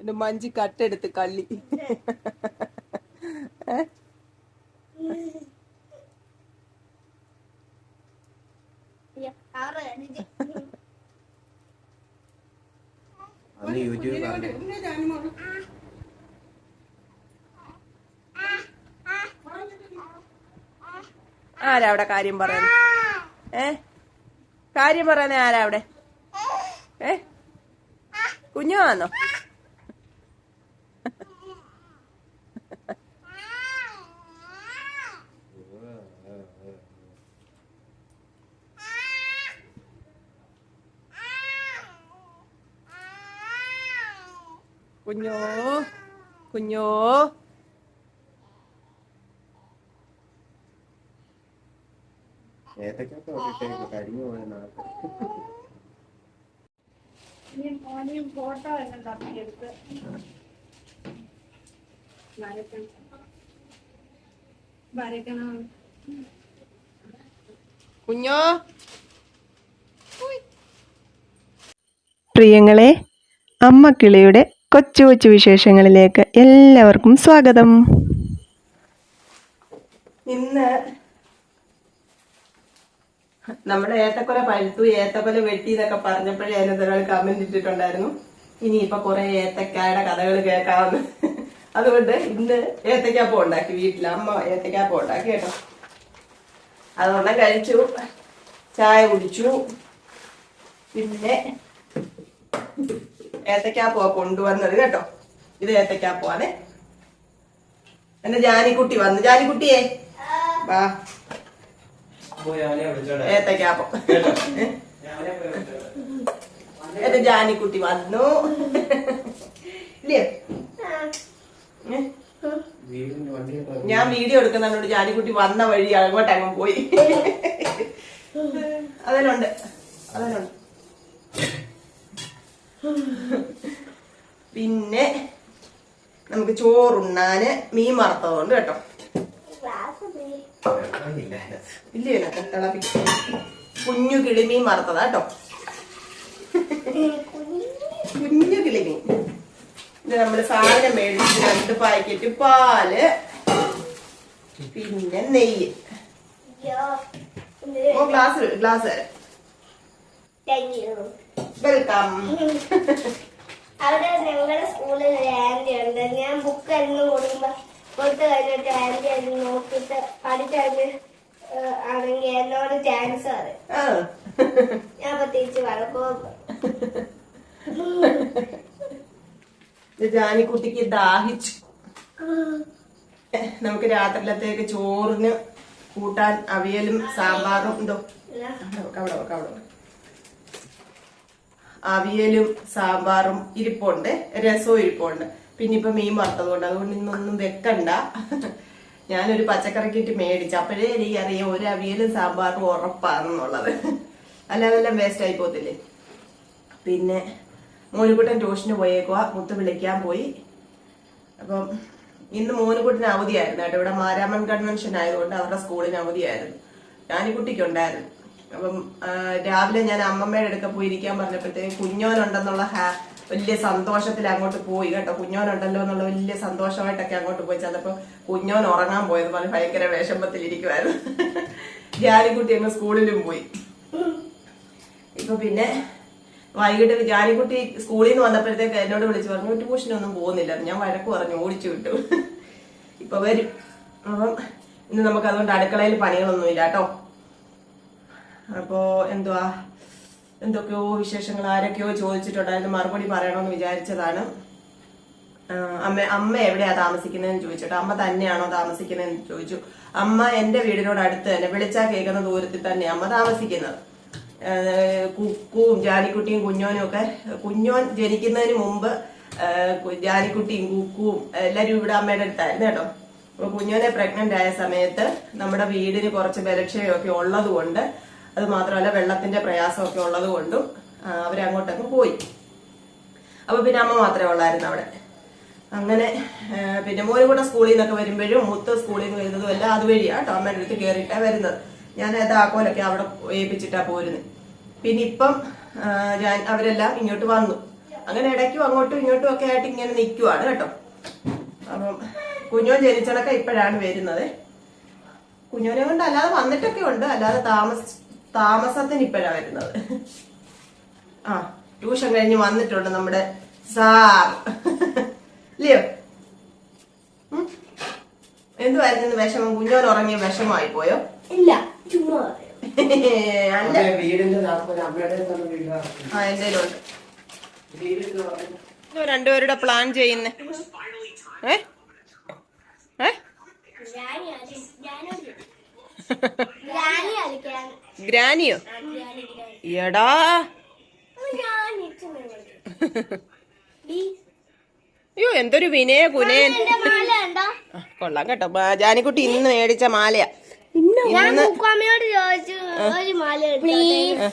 എന്റെ മഞ്ചി കട്ടെടുത്ത് കള്ളി. ആരാവിടെ ആരാ അവിടെ കാര്യം പറയാൻ ഏ? കാര്യം പറയാൻ ആരാ അവിടെ? ഏ? കുഞ്ഞു വന്നോ? കുഞ്ഞോ കുഞ്ഞോ. നാളെ ഫോട്ടോ എല്ലാം തപ്പിയെടുത്ത് കുഞ്ഞോ. പ്രിയങ്ങളെ അമ്മ കിളിയുടെ കൊച്ചു കൊച്ചു വിശേഷങ്ങളിലേക്ക് എല്ലാവർക്കും സ്വാഗതം. ഇന്ന് നമ്മുടെ ഏത്തക്കൊല പഴുത്തു ഏത്തക്കൊല വെട്ടി എന്നൊക്കെ പറഞ്ഞപ്പോഴേ അതിനകത്ത് ഒരാൾ കമന്റ് ഇട്ടിട്ടുണ്ടായിരുന്നു. ഇനി ഇപ്പൊ കുറെ ഏത്തക്കായുടെ കഥകൾ കേൾക്കാമെന്ന് അതുകൊണ്ട് ഇന്ന് ഏത്തക്കാപ്പം ഉണ്ടാക്കി വീട്ടിൽ. അമ്മ ഏത്തക്കാപ്പം ഉണ്ടാക്കി കേട്ടോ. അതുകൊണ്ട് കഴിച്ചു ചായ കുടിച്ചു. പിന്നെ ഏത്തക്കാപ്പോ കൊണ്ടുവന്നത് കേട്ടോ. ഇത് ഏത്തക്കാപ്പുവാണേ എന്റെ ജാനിക്കുട്ടി വന്നു. ജാനിക്കുട്ടിയെ? വാ. ഏത്തക്കാപ്പം എന്റെ ജാനിക്കുട്ടി വന്നു. ഇല്ലേ? ഞാൻ വീഡിയോ എടുക്കുന്നതിനോട് ജാനിക്കുട്ടി വന്ന വഴി അങ്ങോട്ട് അതെല്ലാം പോയി. അതിലുണ്ട്. അതിലുണ്ട്. പിന്നെ നമുക്ക് ചോറുണ്ണാന് മീൻ വറുത്തതുകൊണ്ട് കേട്ടോ. ഇല്ല തിളപ്പിക്കും കുഞ്ഞു കിളിമീൻ വറുത്തതാ കേട്ടോ. കുഞ്ഞു കിളിമീൻ ഇത് നമ്മൾ സാധനം മേടിച്ച് രണ്ട് പാക്കറ്റ് പാൽ പിന്നെ നെയ്യ്. ഓ ഗ്ലാസ് ഗ്ലാസ് തരാം. വെൽക്കം. അവിടെ ഞങ്ങളുടെ സ്കൂളിൽ ഒരു ആന്റി ഉണ്ട്. ഞാൻ ബുക്ക് എല്ലാം കൊടുക്കുമ്പോ കൊടുത്തു കഴിഞ്ഞിട്ട് ആന്റി അത് നോക്കിട്ട് പഠിച്ചത് ആണെങ്കിൽ എന്നോട് ചാൻസ് പറയും. ഞാൻ അപ്പൊ തിരിച്ച് ഇത് ജാനിക്കുട്ടിക്ക് ദാഹിച്ചു. നമുക്ക് രാത്രിയിലത്തേക്ക് ചോറിന് കൂട്ടാൻ അവിയലും സാമ്പാറും എന്തോ അവിടെ നോക്കാം അവിടെ. അവിയലും സാമ്പാറും ഇരിപ്പുണ്ട് രസവും ഇരിപ്പുണ്ട്. പിന്നെ ഇപ്പൊ മീൻ വറുത്തതുകൊണ്ട്. അതുകൊണ്ട് ഇന്നൊന്നും വെക്കണ്ട. ഞാനൊരു പച്ചക്കറി കിറ്റ് മേടിച്ചു. അപ്പോഴേ എനിക്ക് അറിയാം ഒരു അവിയലും സാമ്പാറും ഉറപ്പാണെന്നുള്ളത്. അല്ലാതെല്ലാം വേസ്റ്റ് ആയി പോകത്തില്ലേ? പിന്നെ മോനുകുട്ടൻ ട്യൂഷന് പോയേക്കുക മുത്ത് വിളിക്കാൻ പോയി. അപ്പം ഇന്ന് മോനുകുട്ടിന് അവധിയായിരുന്നു കേട്ടോ. ഇവിടെ മാരാമൻ കൺവെൻഷൻ ആയതുകൊണ്ട് അവരുടെ സ്കൂളിന് അവധിയായിരുന്നു. ഞാനിക്കുട്ടിക്ക് ഉണ്ടായിരുന്നു അപ്പം രാവിലെ ഞാൻ അമ്മമ്മയുടെ അടുക്ക പോയിരിക്കാൻ പറഞ്ഞപ്പോഴത്തേക്ക് കുഞ്ഞോനുണ്ടെന്നുള്ള ഹാ- വലിയ സന്തോഷത്തിൽ അങ്ങോട്ട് പോയി കേട്ടോ. കുഞ്ഞോനുണ്ടല്ലോ എന്നുള്ള വലിയ സന്തോഷമായിട്ടൊക്കെ അങ്ങോട്ട് പോയി. ചെന്നപ്പോ കുഞ്ഞോൻ ഉറങ്ങാൻ പോയത് പറഞ്ഞ് ഭയങ്കര വിഷമത്തിൽ ഇരിക്കുമായിരുന്നു ജാനിക്കുട്ടി അങ്ങ് സ്കൂളിലും പോയി. ഇപ്പൊ പിന്നെ വൈകിട്ട് ജാനിക്കുട്ടി സ്കൂളിൽ നിന്ന് വന്നപ്പോഴത്തേക്ക് എന്നോട് വിളിച്ചു പറഞ്ഞു ട്യൂഷനൊന്നും പോകുന്നില്ല. ഞാൻ വഴക്ക് പറഞ്ഞു ഓടിച്ചു വിട്ടു. ഇപ്പൊ വരും. അപ്പം ഇന്ന് നമുക്ക് അതുകൊണ്ട് അടുക്കളയിൽ പണികളൊന്നും ഇല്ല കേട്ടോ. അപ്പോ എന്തുവാ? എന്തൊക്കെയോ വിശേഷങ്ങൾ ആരൊക്കെയോ ചോദിച്ചിട്ടുണ്ടായിരുന്നു. മറുപടി പറയണമെന്ന് വിചാരിച്ചതാണ്. അമ്മ അമ്മ എവിടെയാ താമസിക്കുന്നതെന്ന് ചോദിച്ചിട്ട് അമ്മ തന്നെയാണോ താമസിക്കുന്നതെന്ന് ചോദിച്ചു. അമ്മ എന്റെ വീടിനോട് അടുത്ത് തന്നെ വിളിച്ചാൽ കേൾക്കുന്ന ദൂരത്തിൽ തന്നെ അമ്മ താമസിക്കുന്നത്. കുക്കുവും കുക്കും ജാനിക്കുട്ടിയും കുഞ്ഞോനും ഒക്കെ കുഞ്ഞോൻ ജനിക്കുന്നതിന് മുമ്പ് കുക്കുവും ജാനിക്കുട്ടിയും കുക്കും എല്ലാരും ഇവിടെ അമ്മയുടെ അടുത്തായിരുന്നു കേട്ടോ. അപ്പൊ കുഞ്ഞോനെ പ്രഗ്നന്റ് ആയ സമയത്ത് നമ്മുടെ വീടിന് കുറച്ച് ബലക്ഷയമൊക്കെ ഉള്ളത് കൊണ്ട് അത് മാത്രമല്ല വെള്ളത്തിന്റെ പ്രയാസമൊക്കെ ഉള്ളത് കൊണ്ടും അവരങ്ങോട്ടങ്ങ് പോയി. അപ്പൊ പിന്നെ അമ്മ മാത്രമേ ഉള്ളായിരുന്നു അവിടെ. അങ്ങനെ പിന്നെ മോനും കൂടെ സ്കൂളിൽ നിന്നൊക്കെ വരുമ്പോഴും മുത്ത് സ്കൂളിൽ നിന്ന് വരുന്നതും എല്ലാം അതുവഴിയാണ് കേട്ടോ അമ്മയുടെ അടുത്ത് കയറിയിട്ടാ വരുന്നത്. ഞാൻ താക്കോലൊക്കെ അവിടെ ഏൽപ്പിച്ചിട്ടാ പോരുന്നത് പിന്നെ ഇപ്പം ഞാൻ അവരെല്ലാം ഇങ്ങോട്ട് വന്നു. അങ്ങനെ ഇടയ്ക്കും അങ്ങോട്ടും ഇങ്ങോട്ടും ഒക്കെ ആയിട്ട് ഇങ്ങനെ നിൽക്കുവാണ് കേട്ടോ. അപ്പം കുഞ്ഞോ ജനിച്ചണൊക്കെ ഇപ്പോഴാണ് വരുന്നത്. കുഞ്ഞോനെ കൊണ്ട് അല്ലാതെ വന്നിട്ടൊക്കെ ഉണ്ട്. അല്ലാതെ താമസ താമസത്തിന് ഇപ്പോഴാണ് വരുന്നത്. ആ ട്യൂഷൻ കഴിഞ്ഞ് വന്നിട്ടുണ്ട് നമ്മുടെ സാർ. ലിയോ? എന്തുവായിരുന്നു വിഷമം? കുഞ്ഞോൻ ഉറങ്ങിയ? വിഷമമായി പോയോ? ഇല്ല രണ്ടുപേരുടെ പ്ലാൻ ചെയ്യുന്നേ. ഏ? ഏ? ഗ്രാനിയോ. എടാ. അയ്യോ എന്തൊരു വിനയ കുനയൻ കൊള്ളാം കേട്ടോ. ബാ- ജാനിക്കുട്ടി ഇന്ന് മേടിച്ച മാലയാ. ഞാൻ കുക്കമ്മയോട് ചോദിച്ചു ഒരു മാല പ്ലീസ്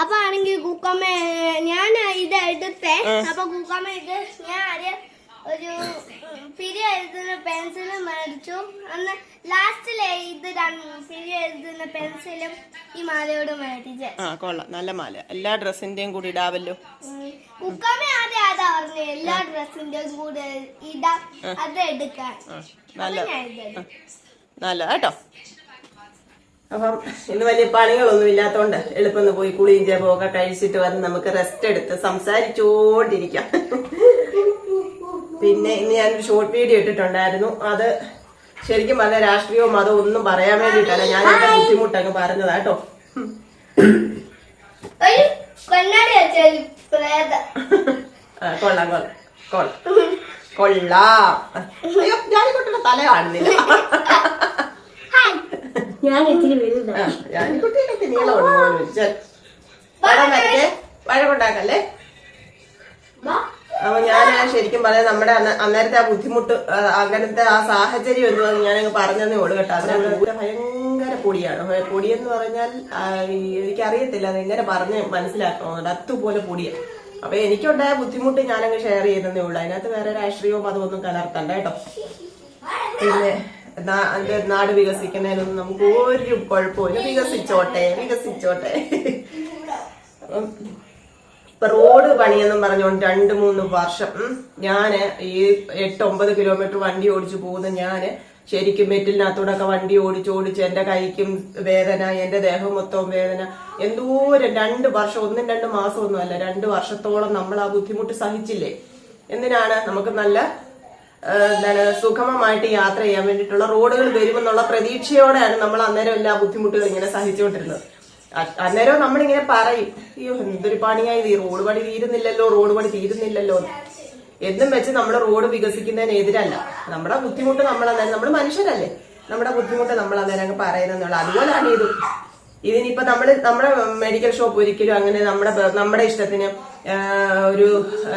അപ്പൊ ആണെങ്കിൽ കുക്കമ്മ ഞാൻ ഇത് എടുത്തേ. അപ്പൊ കുക്കമ്മ ഇത് ഞാൻ ആദ്യം ഒരു പിരി എഴുതുന്ന പെൻസിൽ മേടിച്ചു. അന്ന് ലാസ്റ്റിലെ ഇത് പിരി എഴുതുന്ന പെൻസിലും ഈ മാലയോട് മേടിച്ചു. ആ കൊള്ളാം. നല്ല മാല. എല്ലാ ഡ്രസ്സിന്റെയും കൂടി ഇടാവല്ലോ. കുക്കമ്മ ആദ്യം അതാ പറഞ്ഞു എല്ലാ ഡ്രസ്സിന്റെയും കൂടി ഇടാം. അത് എടുക്കാൻ. നല്ല. നല്ല കേട്ടോ. അപ്പം ഇന്ന് വലിയ പണികളൊന്നും ഇല്ലാത്തോണ്ട് എളുപ്പം പോയി കുളിയും ചേപ്പൊക്കെ കഴിച്ചിട്ട് വന്ന് നമുക്ക് റെസ്റ്റ് എടുത്ത് സംസാരിച്ചോണ്ടിരിക്കാം. പിന്നെ ഇന്ന് ഞാനൊരു ഷോർട്ട് വീഡിയോ ഇട്ടിട്ടുണ്ടായിരുന്നു. അത് ശരിക്കും പറഞ്ഞ രാഷ്ട്രീയവും അതോ ഒന്നും പറയാൻ വേണ്ടിയിട്ടല്ല. ഞാൻ എന്റെ ബുദ്ധിമുട്ടങ്ങ് പറഞ്ഞതാ കേട്ടോ. കൊള്ളാം കൊള്ളാം കൊള്ളാം. കൊള്ളാം. അയ്യോ കുട്ടിയുടെ തല കാണുന്നില്ല. ഞാൻ കുട്ടിയുടെ നീളമുണ്ട് പടം വരയ്ക്കേ വഴക്കുണ്ടാക്കല്ലേ? അപ്പൊ ഞാൻ ശരിക്കും പറയാം നമ്മുടെ അന്ന- അന്നേരത്തെ ആ ബുദ്ധിമുട്ട് അങ്ങനത്തെ ആ സാഹചര്യം എന്തുവാന്ന് ഞാനങ്ങ് പറഞ്ഞതേ ഉള്ളൂ കേട്ടോ. അതിനകത്ത് ഭയങ്കര പൊടിയാണ്. പൊടിയെന്ന് പറഞ്ഞാൽ എനിക്കറിയത്തില്ല അത് എങ്ങനെ പറഞ്ഞ് മനസ്സിലാക്കണം? അതുപോലെ പൊടിയാണ് അപ്പൊ എനിക്കുണ്ടായ ബുദ്ധിമുട്ട് ഞാനങ്ങ് ഷെയർ ചെയ്തതേ ഉള്ളു. അതിനകത്ത് വേറെ രാഷ്ട്രീയവും അതൊന്നും കലർത്തണ്ട കേട്ടോ. പിന്നെ എന്റെ നാട് വികസിക്കുന്നതിനൊന്നും നമുക്ക് ഒരു കുഴപ്പമില്ല വികസിച്ചോട്ടെ വികസിച്ചോട്ടെ. ഇപ്പൊ റോഡ് പണിയെന്നും പറഞ്ഞുകൊണ്ട് രണ്ട് മൂന്ന് വർഷം ഞാൻ ഈ എട്ട് ഒമ്പത് കിലോമീറ്റർ വണ്ടി ഓടിച്ചു പോകുന്ന ഞാൻ ശരിക്കും മെറ്റിലിനകത്തൂടെ വണ്ടി ഓടിച്ച് ഓടിച്ച് എന്റെ കൈക്കും വേദന എന്റെ ദേഹം മൊത്തവും വേദന എന്തോരം രണ്ട് വർഷം ഒന്നും രണ്ട് മാസം ഒന്നും അല്ല രണ്ട് വർഷത്തോളം നമ്മൾ ആ ബുദ്ധിമുട്ട് സഹിച്ചില്ലേ? എന്തിനാണ് നമുക്ക് നല്ല എന്താണ് സുഗമമായിട്ട് യാത്ര ചെയ്യാൻ വേണ്ടിയിട്ടുള്ള റോഡുകൾ വരുമെന്നുള്ള പ്രതീക്ഷയോടെയാണ് നമ്മൾ അന്നേരം എല്ലാ ബുദ്ധിമുട്ടുകൾ ഇങ്ങനെ സഹിച്ചുകൊണ്ടിരുന്നത്. അന്നേരം നമ്മളിങ്ങനെ പറയും അയ്യോ എന്തൊരു പണിയായി ഈ റോഡ് പണി തീരുന്നില്ലല്ലോ റോഡ് പണി തീരുന്നില്ലല്ലോ. എന്ന്. വെച്ച് നമ്മുടെ റോഡ് വികസിക്കുന്നതിനെതിരല്ല. നമ്മുടെ ബുദ്ധിമുട്ട് നമ്മൾ അന്നേരം നമ്മൾ മനുഷ്യരല്ലേ. നമ്മുടെ ബുദ്ധിമുട്ട് നമ്മൾ അന്നേരം അങ്ങ് പറയുന്നുള്ള അതുപോലാണ് ഇത്. ഇതിനിപ്പോ നമ്മൾ നമ്മുടെ മെഡിക്കൽ ഷോപ്പ് ഒരിക്കലും അങ്ങനെ നമ്മുടെ നമ്മുടെ ഇഷ്ടത്തിന് ഒരു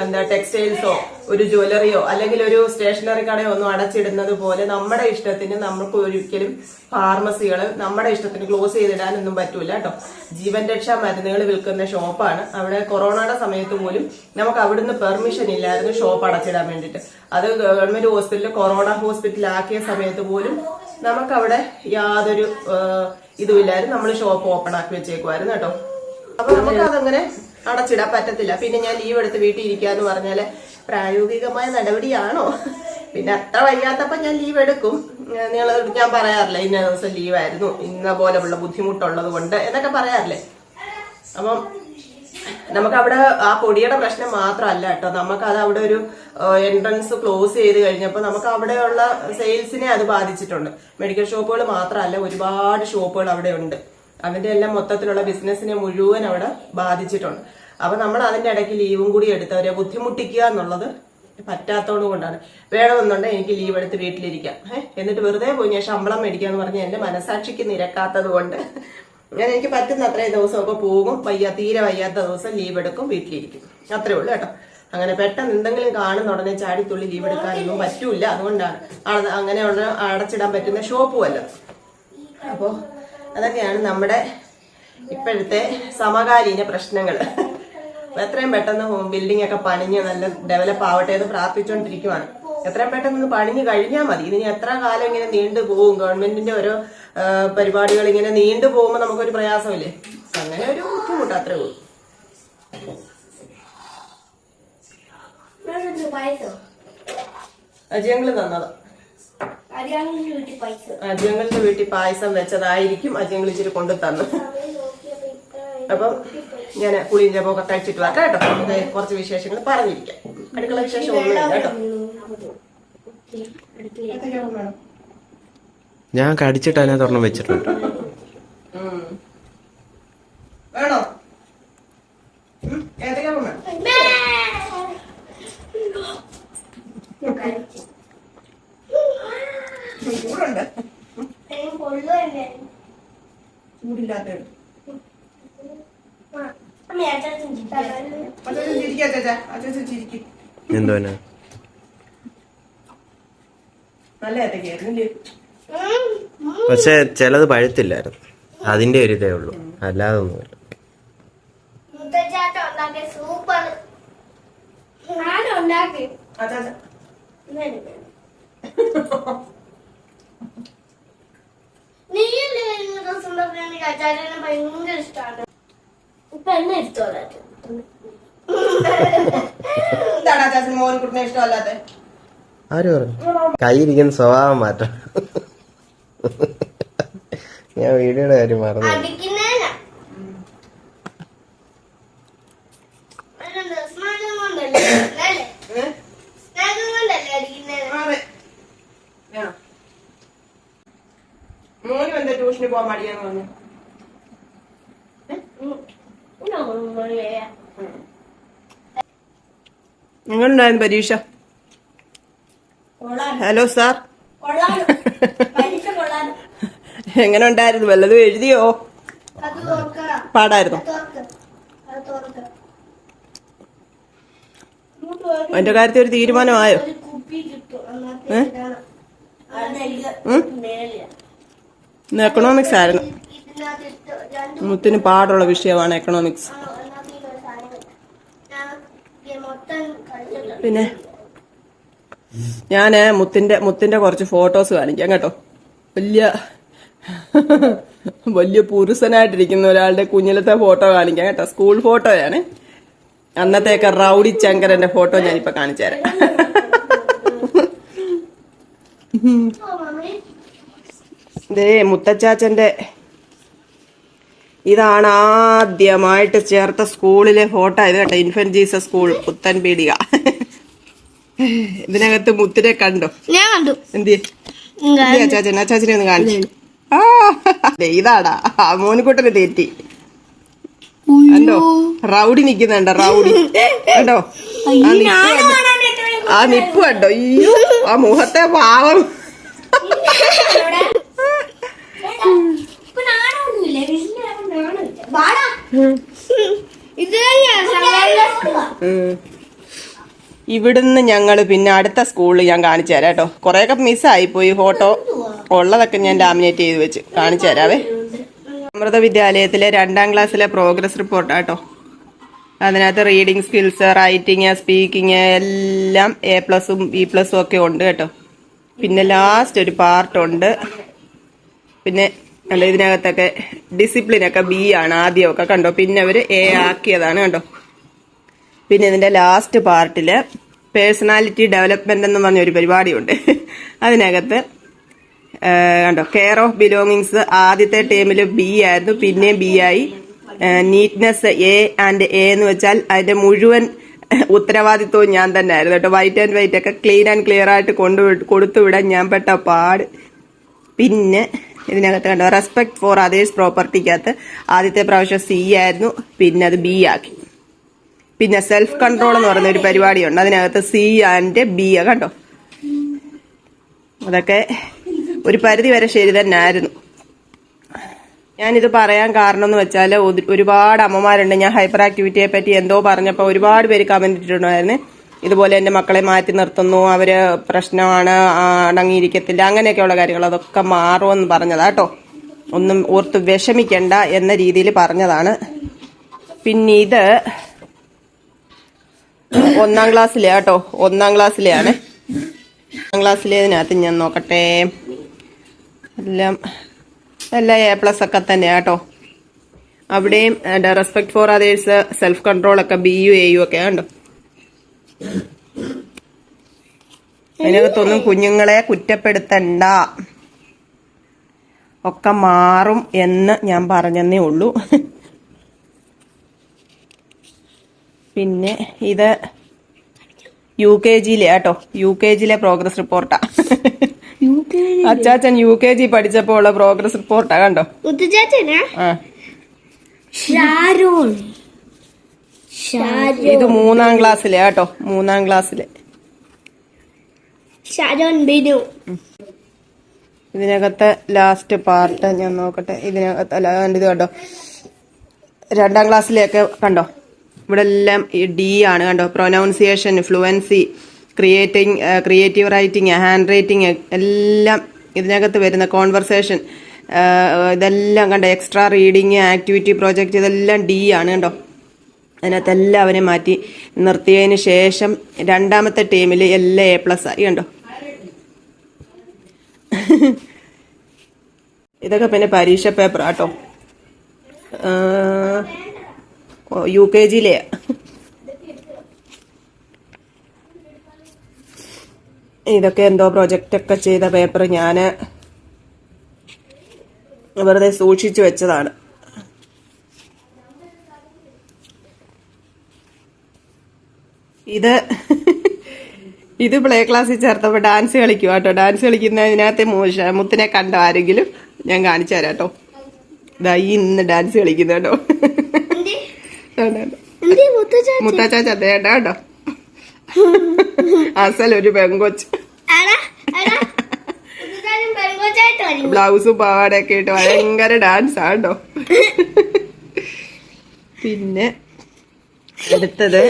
എന്താ ടെക്സ്റ്റൈൽസോ ഒരു ജ്വല്ലറിയോ അല്ലെങ്കിൽ ഒരു സ്റ്റേഷനറി കടയോ ഒന്നും അടച്ചിടുന്നത് പോലെ നമ്മുടെ ഇഷ്ടത്തിന് നമുക്ക് ഒരിക്കലും ഫാർമസികൾ നമ്മുടെ ഇഷ്ടത്തിന് ക്ലോസ് ചെയ്തിടാനൊന്നും പറ്റൂല കേട്ടോ. ജീവൻ രക്ഷാ മരുന്നുകൾ വിൽക്കുന്ന ഷോപ്പാണ്. അവിടെ കൊറോണയുടെ സമയത്ത് പോലും നമുക്ക് അവിടുന്ന് പെർമിഷൻ ഇല്ലായിരുന്നു ഷോപ്പ് അടച്ചിടാൻ വേണ്ടിട്ട് അത് ഗവൺമെന്റ് ഹോസ്പിറ്റലിൽ കൊറോണ ഹോസ്പിറ്റലിൽ ആക്കിയ സമയത്ത് പോലും നമുക്കവിടെ യാതൊരു ഇതുമില്ലായിരുന്നു. നമ്മൾ ഷോപ്പ് ഓപ്പൺ ആക്കി വെച്ചേക്കുമായിരുന്നു കേട്ടോ. അപ്പൊ നമുക്ക് അതങ്ങനെ അടച്ചിടാൻ പറ്റത്തില്ല. പിന്നെ ഞാൻ ലീവ് എടുത്ത് വീട്ടിൽ ഇരിക്കാന്ന് പറഞ്ഞാൽ പ്രായോഗികമായ നടപടിയാണോ? പിന്നെ അത്ര വയ്യാത്തപ്പോ ഞാൻ ലീവ് എടുക്കും. നിങ്ങൾ ഞാൻ പറയാറില്ല ഇന്ന ദിവസം ലീവായിരുന്നു ഇന്ന പോലെയുള്ള ബുദ്ധിമുട്ടുള്ളത് കൊണ്ട് എന്നൊക്കെ പറയാറില്ലേ? അപ്പം നമുക്ക് അവിടെ ആ പൊടിയുടെ പ്രശ്നം മാത്രമല്ല കേട്ടോ. നമുക്ക് അത് അവിടെ ഒരു എൻട്രൻസ് ക്ലോസ് ചെയ്ത് കഴിഞ്ഞപ്പോൾ നമുക്ക് അവിടെയുള്ള സെയിൽസിനെ അത് ബാധിച്ചിട്ടുണ്ട്. മെഡിക്കൽ ഷോപ്പുകൾ മാത്രമല്ല ഒരുപാട് ഷോപ്പുകൾ അവിടെ ഉണ്ട് അതിന്റെ എല്ലാം മൊത്തത്തിലുള്ള ബിസിനസിനെ മുഴുവൻ അവിടെ ബാധിച്ചിട്ടുണ്ട്. അപ്പൊ നമ്മൾ അതിന്റെ ഇടയ്ക്ക് ലീവും കൂടി എടുത്ത് അവരെ ബുദ്ധിമുട്ടിക്കുക എന്നുള്ളത് പറ്റാത്തത് കൊണ്ടാണ്. വേണമെന്നുണ്ടെങ്കിൽ എനിക്ക് ലീവ് എടുത്ത് വീട്ടിലിരിക്കാം. ഏഹ് എന്നിട്ട് വെറുതെ പോയി ഞാൻ ശമ്പളം മേടിക്കാന്ന് പറഞ്ഞ് എന്റെ മനസാക്ഷിക്ക് നിരക്കാത്തത് കൊണ്ട് ഞാൻ എനിക്ക് പറ്റുന്ന അത്രയും ദിവസമൊക്കെ പോകും. വയ്യ തീരെ വയ്യാത്ത ദിവസം ലീവ് എടുക്കും വീട്ടിലിരിക്കും. അത്രേ ഉള്ളൂ കേട്ടോ. അങ്ങനെ പെട്ടെന്ന് എന്തെങ്കിലും കാണുന്ന ഉടനെ ചാടിത്തുള്ളി ലീവ് എടുക്കാനൊന്നും പറ്റൂല അതുകൊണ്ടാണ് അങ്ങനെ അങ്ങനെയുള്ള അടച്ചിടാൻ പറ്റുന്ന ഷോപ്പും അല്ല അപ്പോ അതൊക്കെയാണ് നമ്മുടെ ഇപ്പോഴത്തെ സമകാലീന പ്രശ്നങ്ങൾ. എത്രയും പെട്ടെന്ന് ബിൽഡിംഗ് ഒക്കെ പണിഞ്ഞ് നല്ല ഡെവലപ്പ് ആവട്ടെ എന്ന് പ്രാർത്ഥിച്ചുകൊണ്ടിരിക്കുവാണ്. എത്രയും പെട്ടെന്ന് പണിഞ്ഞ് കഴിഞ്ഞാൽ മതി. ഇതിന് എത്ര കാലം ഇങ്ങനെ നീണ്ടു പോകും ഗവൺമെന്റിന്റെ ഓരോ പരിപാടികൾ ഇങ്ങനെ നീണ്ടു പോകുമ്പോൾ നമുക്കൊരു പ്രയാസമില്ലേ? അങ്ങനെ ഒരു ബുദ്ധിമുട്ട് അത്രേ ഉള്ളൂ. അജയങ്ങൾ തന്നതാ. അജിയങ്ങളുടെ വീട്ടിൽ പായസം വെച്ചതായിരിക്കും അജിയങ്ങൾ ഇച്ചിരി കൊണ്ടു തന്നു അപ്പം ഞാൻ കുളിന്റെ പോകെ കഴിച്ചിട്ട് വരാം കേട്ടോ. നമുക്ക് കുറച്ച് വിശേഷങ്ങൾ പറഞ്ഞിരിക്കാം. അടുക്കള വിശേഷം കേട്ടോ. ഞാൻ കടിച്ചിട്ട് അതിനകത്ത് ഒരെണ്ണം വെച്ചിട്ടുണ്ട്. വേണോ? ഏതൊക്കെ വേണം ചൂടില്ലാത്ത ചിരിക്കാ. ചേച്ചാ അച്ഛൻ ചിരിക്കും. നല്ല ഏത്തയ്ക്കായിരുന്നില്ലേ പക്ഷെ ചിലത് പഴുത്തില്ലായിരുന്നു. അതിന്റെ ഒരു ഇതേ ഉള്ളൂ. അല്ലാതെ ഒന്നുമില്ല സൂപ്പർ. നീയല്ലേ ഭയങ്കര ഇഷ്ടമാണ് ഇപ്പൊ എന്നെ ഇഷ്ടമല്ല എന്താണ് അച്ഛൻ മോൻകുട്ടിനെ ഇഷ്ടമല്ലാത്ത? ആര് പറഞ്ഞു? കയ്യിരിക്കുന്ന സ്വഭാവം മാറ്റം ഞാൻ വീഡിയോയുടെ കാര്യം മറന്നു അടിക്കുന്നതിനാ അതെന്താ, സ്നേഹം കൊണ്ടല്ലേ അല്ലേ? സ്നേഹം കൊണ്ടല്ലേ അടിക്കുന്നതിന് അതെ വേണം മോനും എന്താ ട്യൂഷന് പോവാൻ മടിയാന്ന് പറഞ്ഞു. എങ്ങനെയുണ്ടായിരുന്നു പരീക്ഷ? Hello sir. എങ്ങനെ ഉണ്ടായിരുന്നു വല്ലതും എഴുതിയോ? പാടായിരുന്നു? അതിന്റെ കാര്യത്തിൽ ഒരു തീരുമാനമായോ? ഏ? ഇന്ന് എക്കണോമിക്സ് ആയിരുന്നു. മുത്തിന് പാടുള്ള വിഷയമാണ് എക്കണോമിക്സ്. ഞാൻ പിന്നെ ഞാൻ മുത്തിന്റെ മുത്തിന്റെ കുറച്ച് ഫോട്ടോസ് കാണിക്കാം കേട്ടോ. വലിയ വലിയ പുരുഷനായിട്ടിരിക്കുന്ന ഒരാളുടെ കുഞ്ഞിലത്തെ ഫോട്ടോ കാണിക്കാം കേട്ടോ. സ്കൂൾ ഫോട്ടോയാണ് അന്നത്തെയൊക്കെ റൗഡി ചങ്കരന്റെ ഫോട്ടോ ഞാനിപ്പോ കാണിച്ചു തരാം ഓ, മുത്തച്ചാച്ചന്റെ ഇതാണ് ആദ്യമായിട്ട് ചേർത്ത സ്കൂളിലെ ഫോട്ടോ. ഇത് കേട്ടോ ഇൻഫന്റ് ജീസസ് സ്കൂൾ പുത്തൻ പീടിക. ഇതിനകത്ത് മുത്തിനെ കണ്ടോ? ഞാൻ കണ്ടു. എന്തി അച്ചാച്ചൻ അച്ചാച്ചനെ? ഒന്ന് കാണിച്ചു. ഇതാടാ. മോനിക്കുട്ടന് തെറ്റി. കണ്ടോ? റൗഡി നിക്കുന്നുണ്ടോ റൗഡി. കണ്ടോ? ആ നിപ്പ് കണ്ടോ? ആ നിപ്പ് കണ്ടോ? അയ്യോ ആ മുഖത്തെ പാവം ഇപ്പൊ നാണമൊന്നുമില്ല വീട്ടിൽ നാണമില്ല വാടാ ഇത് തന്നെയാണ് സാധാരണ ഉം. ഇവിടുന്ന് ഞങ്ങൾ പിന്നെ അടുത്ത സ്കൂളിൽ ഞാൻ കാണിച്ചു തരാം കേട്ടോ. കുറേയൊക്കെ മിസ്സായി പോയി ഫോട്ടോ ഉള്ളതൊക്കെ ഞാൻ ലാമിനേറ്റ് ചെയ്ത് വെച്ച് കാണിച്ചു തരാവേ. അമൃത വിദ്യാലയത്തിലെ രണ്ടാം ക്ലാസ്സിലെ പ്രോഗ്രസ് റിപ്പോർട്ട് കേട്ടോ. അതിനകത്ത് റീഡിങ് സ്കിൽസ് റൈറ്റിങ് സ്പീക്കിങ് എല്ലാം എ പ്ലസും ബി പ്ലസും ഒക്കെ ഉണ്ട് കേട്ടോ. പിന്നെ ലാസ്റ്റ് ഒരു പാർട്ടുണ്ട് പിന്നെ അല്ല ഇതിനകത്തൊക്കെ ഡിസിപ്ലിനൊക്കെ ബി ആണ് ആദ്യമൊക്കെ കണ്ടോ? പിന്നെ അവർ എ ആക്കിയതാണ് കണ്ടോ? പിന്നെ ഇതിന്റെ ലാസ്റ്റ് പാർട്ടിൽ പേഴ്സണാലിറ്റി ഡെവലപ്മെന്റ് എന്ന് പറഞ്ഞൊരു പരിപാടിയുണ്ട്. അതിനകത്ത് കണ്ടോ? കെയർ ഓഫ് ബിലോങ്ങിങ്സ് ആദ്യത്തെ ടേമിൽ ബി ആയിരുന്നു പിന്നെയും ബി ആയി. നീറ്റ്നെസ് എ ആൻഡ് എ എന്ന് വെച്ചാൽ അതിന്റെ മുഴുവൻ ഉത്തരവാദിത്വവും ഞാൻ തന്നെ ആയിരുന്നു കേട്ടോ. വൈറ്റ് ആൻഡ് വൈറ്റ് ഒക്കെ ക്ലീൻ ആൻഡ് ക്ലിയർ ആയിട്ട് കൊണ്ടു കൊടുത്തുവിടാൻ ഞാൻ പെട്ട പാട്. പിന്നെ ഇതിനകത്ത് കണ്ടോ റെസ്പെക്ട് ഫോർ അതേഴ്സ് പ്രോപ്പർട്ടിക്കകത്ത് ആദ്യത്തെ പ്രാവശ്യം സി ആയിരുന്നു പിന്നെ അത് ബി ആക്കി. പിന്നെ സെൽഫ് കൺട്രോൾ എന്ന് പറയുന്ന ഒരു പരിപാടിയുണ്ട് അതിനകത്ത് സി ആൻഡ് ബി ആ കണ്ടോ? അതൊക്കെ ഒരു പരിധി വരെ ശരി തന്നെ ആയിരുന്നു ഞാനിത് പറയാൻ കാരണം എന്ന് വെച്ചാൽ ഒരുപാട് അമ്മമാരുണ്ട് ഞാൻ ഹൈപ്പർ ആക്ടിവിറ്റിയെ പറ്റി എന്തോ പറഞ്ഞപ്പോൾ ഒരുപാട് പേര് കമന്റ് ഇട്ടിട്ടുണ്ടായിരുന്നു. ഇതുപോലെ എന്റെ മക്കളെ മാറ്റി നിർത്തുന്നു അവർ പ്രശ്നമാണ് അടങ്ങിയിരിക്കത്തില്ല അങ്ങനെയൊക്കെയുള്ള കാര്യങ്ങൾ അതൊക്കെ മാറുമെന്ന് പറഞ്ഞതാ ഒന്നും ഓർത്ത് വിഷമിക്കണ്ട എന്ന രീതിയിൽ പറഞ്ഞതാണ്. പിന്നെ ഇത് ഒന്നാം ക്ലാസ്സിലെ കേട്ടോ ഒന്നാം ക്ലാസ്സിലെയാണ്. ഒന്നാം ക്ലാസ്സിലേതിനകത്ത് ഞാൻ നോക്കട്ടെ. എല്ലാം എല്ലാം എ പ്ലസ് ഒക്കെ തന്നെ കേട്ടോ അവിടെയും respect for others self control ഒക്കെ ബി യു എ യു ഒക്കെ കണ്ടോ അതിനകത്തൊന്നും കുഞ്ഞുങ്ങളെ കുറ്റപ്പെടുത്തണ്ട. ഒക്കെ മാറും എന്ന് ഞാൻ പറഞ്ഞെന്നേ ഉള്ളൂ. പിന്നെ ഇത് യു കെ ജിയിലെ കേട്ടോ യു കെ ജിയിലെ പ്രോഗ്രസ് റിപ്പോർട്ടാ അച്ചാച്ചൻ യു കെ ജി പഠിച്ചപ്പോ ഉള്ള പ്രോഗ്രസ് റിപ്പോർട്ടാ കണ്ടോ? ആ. ഇത് മൂന്നാം ക്ലാസ്സിലെ കേട്ടോ. മൂന്നാം ക്ലാസ്സിലെ. ഷാരോൺ ബിനു. ഇതിനകത്തെ ലാസ്റ്റ് പാർട്ട് ഞാൻ നോക്കട്ടെ. ഇതിനകത്ത് അല്ല ഇത് കണ്ടോ? രണ്ടാം ക്ലാസ്സിലെയൊക്കെ കണ്ടോ? ഇവിടെ എല്ലാം ഡി ആണ് കണ്ടോ? Pronunciation fluency creating creative writing hand writing എല്ലാം ഇതിനകത്ത് വരുന്ന കോൺവെർസേഷൻ ഇതെല്ലാം കണ്ടോ? എക്സ്ട്രാ റീഡിങ് ആക്ടിവിറ്റി പ്രോജക്റ്റ് ഇതെല്ലാം ഡി ആണ് കണ്ടോ? അതിനകത്ത് എല്ലാവരെയും മാറ്റി നിർത്തിയതിന് ശേഷം രണ്ടാമത്തെ ടീമിൽ എല്ലാം എ പ്ലസ് ആയി കണ്ടോ? ഇതൊക്കെ പിന്നെ പരീക്ഷ പേപ്പർ ആട്ടോ. യു കെ ജിയിലെ ഇതൊക്കെ എന്തോ പ്രൊജക്റ്റ് ഒക്കെ ചെയ്ത പേപ്പർ ഞാൻ വെറുതെ സൂക്ഷിച്ചു വെച്ചതാണ്. ഇത് ഇത് പ്ലേ ക്ലാസ്സിൽ ചേർത്തപ്പോൾ ഡാൻസ് കളിക്കും കേട്ടോ ഡാൻസ് കളിക്കുന്നതിനകത്ത് മോശ മുത്തിനെ കണ്ടോ ആരെങ്കിലും? ഞാൻ കാണിച്ചു തരാം കേട്ടോ ഇതാ ഈ ഇന്ന് ഡാൻസ് കളിക്കുന്ന കേട്ടോ മുത്താച്ചാ ചതേണ്ട കേട്ടോ അസൽ ഒരു പെങ്കൊച്ച്. ബ്ലൗസും പാവാടയൊക്കെ ഇട്ട് ഭയങ്കര ഡാൻസ് ആണ്ടോ പിന്നെ അടുത്തത്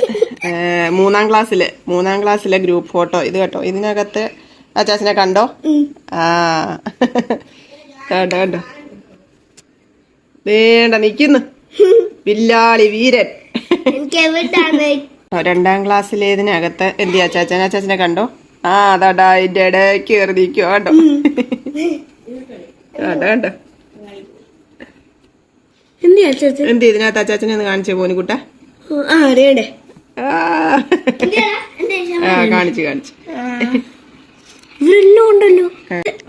മൂന്നാം ക്ലാസ്സിലെ മൂന്നാം ക്ലാസ്സിലെ ഗ്രൂപ്പ് ഫോട്ടോ ഇത് കേട്ടോ ഇതിനകത്ത് അച്ചാച്ചനെ കണ്ടോ? ആ. കണ്ടോ കണ്ടോ? വേണ്ട നിക്കുന്നു. വില്ലാളി വീരൻ. രണ്ടാം ക്ലാസ്സിലെ ഇതിനകത്ത് എന്ത് അച്ചാച്ചൻ? അച്ചാച്ചനെ കണ്ടോ? ആ അതാടാ അതിന്റെ ഇടയ്ക്ക് കയറി നിൽക്കുക കേട്ടോ കണ്ടോ കണ്ടോ? എന്ത് അച്ചാച്ചൻ? എന്ത് ഇതിനകത്ത് അച്ചാച്ചനെ ഒന്ന് കാണിച്ചു പോനിക്കുട്ട ആ അറിയണ്ടേ ആ. ആ, കാണിച്ചു കാണിച്ചു. ഉണ്ടല്ലോ.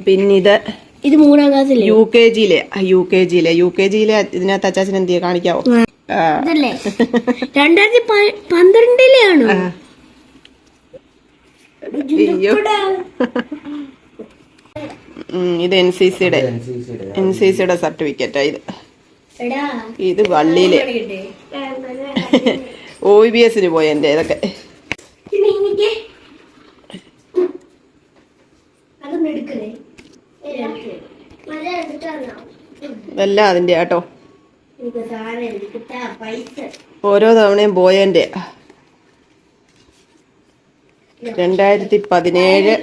പിന്നെ ഇത് ഇത് മൂന്നാം ക്ലാസ്സിലെ? യു കെ ജിയിലെ യു കെ ജിയിലെ. യു കെ ജിയിലെ ഇതിനകത്ത് അച്ചാച്ചൻ എന്ത് കാണിക്കാവോ? ഇതല്ലേ? രണ്ടായിരത്തി പ- പന്ത്രണ്ടിലെ ആണോ ആ. ഇത് എൻ സി സിയുടെ. എൻ സി സിയുടെ. സർട്ടിഫിക്കറ്റാ ഇത്. എടാ. ഇത് വള്ളിയിലെ. ഒ ബി എസിന് പോയ എന്റെ ഇതൊക്കെ അല്ല ഇതെല്ലാം അതിന്റെ കേട്ടോ ഓരോ തവണയും പോയതിന്റെ രണ്ടായിരത്തി പതിനേഴ്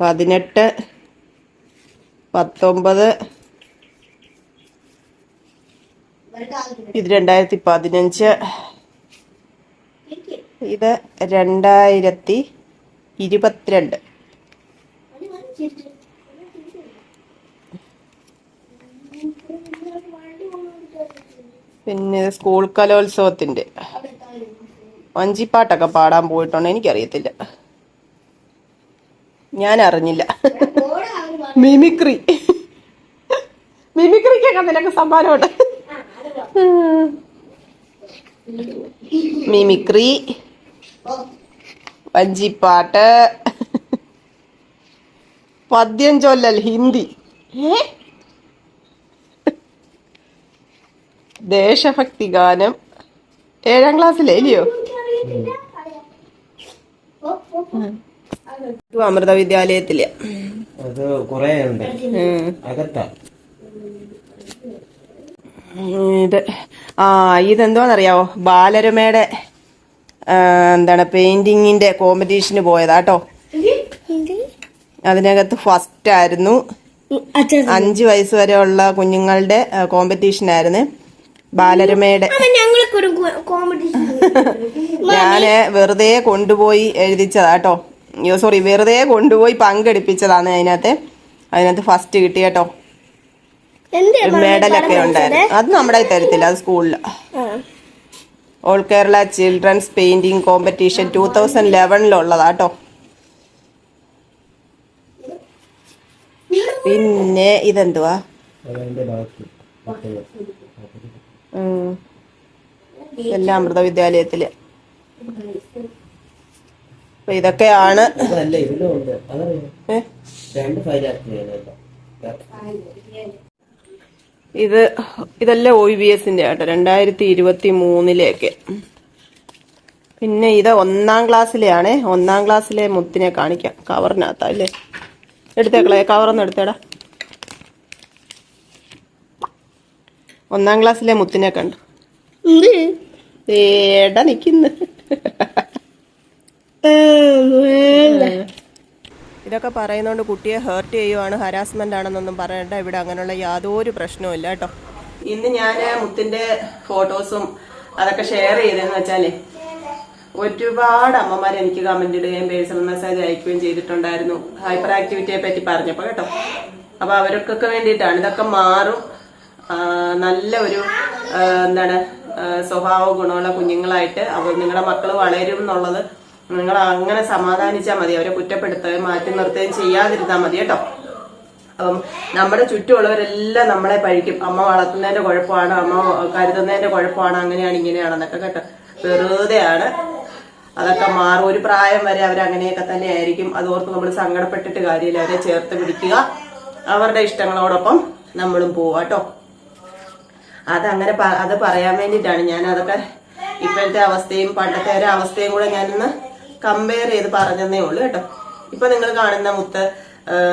പതിനെട്ട് പത്തൊമ്പത് ഇത് രണ്ടായിരത്തി പതിനഞ്ച് ഇത് രണ്ടായിരത്തി ഇരുപത്തിരണ്ട് പിന്നെ സ്കൂൾ കലോത്സവത്തിന്റെ വഞ്ചിപ്പാട്ടൊക്കെ പാടാൻ പോയിട്ടുണ്ട് എനിക്കറിയത്തില്ല. ഞാൻ അറിഞ്ഞില്ല മിമിക്രി. മിമിക്രിക്കൊക്കെ നിനക്ക് സമ്മാനമുണ്ട്. മിമിക്രി വഞ്ചിപ്പാട്ട് പദ്യം ചൊല്ലൽ ഹിന്ദി? ദേശഭക്തി ഗാനം. ഏഴാം ക്ലാസ്സിലെ ഇല്ലയോ? അമൃത വിദ്യാലയത്തിലെ. അത് കുറേ ഉണ്ട്. ഉം. ഇത് ആ ഇതെന്തോന്നറിയാവോ? ബാലരമയുടെ എന്താണ് പെയിന്റിങ്ങിന്റെ കോമ്പറ്റീഷന് പോയതാട്ടോ അതിനകത്ത് ഫസ്റ്റ് ആയിരുന്നു അഞ്ചു വയസ്സ് ഉള്ള കുഞ്ഞുങ്ങളുടെ കോമ്പറ്റീഷൻ ആയിരുന്നു ബാലരമയുടെ. ഞാൻ വെറുതെ കൊണ്ടുപോയി എഴുതിച്ചതാട്ടോ അയ്യോ സോറി വെറുതെ കൊണ്ടുപോയി പങ്കെടുപ്പിച്ചതാണ് അതിനകത്ത്. അതിനകത്ത് ഫസ്റ്റ് കിട്ടി കേട്ടോ. എന്ത് മെഡലൊക്കെ ഉണ്ടായിരുന്നു. അത് നമ്മുടെ തരത്തില്ല അത് സ്കൂളിൽ all Kerala children's painting competition two thousand ലെവനിലുള്ളതാട്ടോ. പിന്നെ ഇതെന്തുവാ? എല്ലാ എല്ലാം അമൃത വിദ്യാലയത്തിൽ. അപ്പൊ ഇതൊക്കെയാണ്? രണ്ട് ഫയലാക്കി ഇത് ഇതെല്ലാം ഒ ബി എസിന്റെ കേട്ടോ രണ്ടായിരത്തി ഇരുപത്തി മൂന്നിലേക്ക് പിന്നെ ഇത് ഒന്നാം ക്ലാസ്സിലെയാണേ. ഒന്നാം ക്ലാസ്സിലെ മുത്തിനെ കാണിക്കാം. കവറിനകത്താ അല്ലേ എടുത്തേക്കളെ കവറൊന്നും എടുത്തേടാ. ഒന്നാം ക്ലാസ്സിലെ മുത്തിനെ കണ്ടു. ഏടാ നിക്കുന്നു. ഇതൊക്കെ പറയുന്നതുകൊണ്ട് കുട്ടിയെ ഹേർട്ട് ചെയ്യുവാണ് ഹരാസ്മെന്റ് ആണെന്നൊന്നും പറയണ്ട. ഇവിടെ അങ്ങനെയുള്ള യാതൊരു പ്രശ്നവും ഇല്ല കേട്ടോ. ഇന്ന് ഞാൻ മുത്തിന്റെ ഫോട്ടോസും അതൊക്കെ ഷെയർ ചെയ്തതെന്ന് വെച്ചാലേ ഒരുപാട് അമ്മമാർ എനിക്ക് കമന്റ് ഇടുകയും പേഴ്സണൽ മെസ്സേജ് അയക്കുകയും ചെയ്തിട്ടുണ്ടായിരുന്നു. ഹൈപ്പർ ആക്ടിവിറ്റിയെ പറ്റി പറഞ്ഞപ്പോ കേട്ടോ. അപ്പൊ അവർക്കൊക്കെ വേണ്ടിയിട്ടാണ്. ഇതൊക്കെ മാറും. നല്ല ഒരു എന്താണ് സ്വഭാവ ഗുണമുള്ള കുഞ്ഞുങ്ങളായിട്ട് അവർ നിങ്ങളുടെ മക്കൾ വളരും എന്നുള്ളത് നിങ്ങൾ അങ്ങനെ സമാധാനിച്ചാൽ മതി. അവരെ കുറ്റപ്പെടുത്തുകയും മാറ്റി നിർത്തുകയും ചെയ്യാതിരുന്നാൽ മതി കേട്ടോ. അപ്പം നമ്മുടെ ചുറ്റുമുള്ളവരെല്ലാം നമ്മളെ പഴിക്കും. അമ്മ വളർത്തുന്നതിന്റെ കുഴപ്പമാണ് അമ്മ കരുതുന്നതിന്റെ കുഴപ്പമാണ് അങ്ങനെയാണ് ഇങ്ങനെയാണെന്നൊക്കെ കേട്ടോ വെറുതെയാണ്. അതൊക്കെ മാറും. ഒരു പ്രായം വരെ അവർ അങ്ങനെയൊക്കെ തന്നെ ആയിരിക്കും. അതോർത്ത് നമ്മൾ സങ്കടപ്പെട്ടിട്ട് കാര്യമില്ല. അവരെ ചേർത്ത് പിടിക്കുക. അവരുടെ ഇഷ്ടങ്ങളോടൊപ്പം നമ്മളും പോവാ കേട്ടോ. അതങ്ങനെ അത് പറയാൻ വേണ്ടിയിട്ടാണ് ഞാൻ അതൊക്കെ ഇപ്പോഴത്തെ അവസ്ഥയും പണ്ടത്തെ ഒരു അവസ്ഥയും കൂടെ ഞാനൊന്ന് കമ്പയർ ചെയ്ത് പറഞ്ഞതേ ഉള്ളൂ കേട്ടോ. ഇപ്പൊ നിങ്ങൾ കാണുന്ന മുത്ത്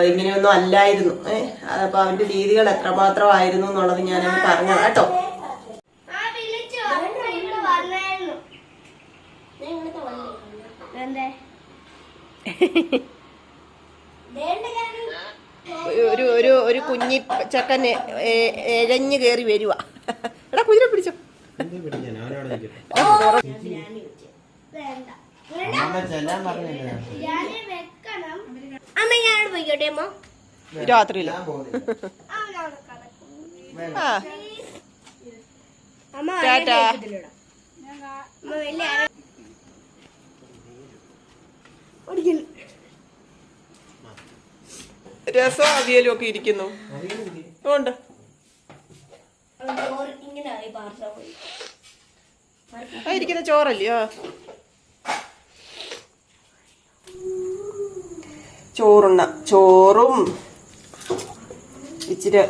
ഇങ്ങനെയൊന്നും അല്ലായിരുന്നു. ഏഹ് അപ്പൊ അവന്റെ രീതികൾ എത്രമാത്രം ആയിരുന്നു എന്നുള്ളത് ഞാൻ പറഞ്ഞു കേട്ടോ. ഒരു ഒരു ഒരു കുഞ്ഞി ചക്കൻ എഴഞ്ഞു കയറി വരുക എടാ കുതിര പിടിച്ചോ. വേണ്ട. അമ്മ ഞാൻ പറഞ്ഞില്ല? ഞാൻ വെക്കണം. അമ്മ ഞാനോട് പോയിക്കോട്ടെ അമ്മ? രാത്രിയില്ല ടാറ്റാ. അവിയലും ഒക്കെ ഇരിക്കുന്നു. ഉണ്ട് ഇരിക്കുന്ന ചോറല്ലയോ ചോറുണ്ണ ചോറും ഇച്ചിരി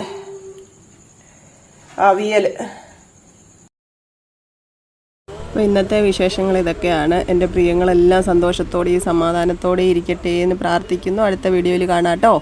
അവിയൽ. അപ്പോൾ ഇന്നത്തെ വിശേഷങ്ങൾ ഇതൊക്കെയാണ്. എന്റെ പ്രിയങ്ങളെല്ലാം സന്തോഷത്തോടെയും സമാധാനത്തോടെയും ഇരിക്കട്ടെ എന്ന് പ്രാർത്ഥിക്കുന്നു. അടുത്ത വീഡിയോയിൽ കാണാം കേട്ടോ.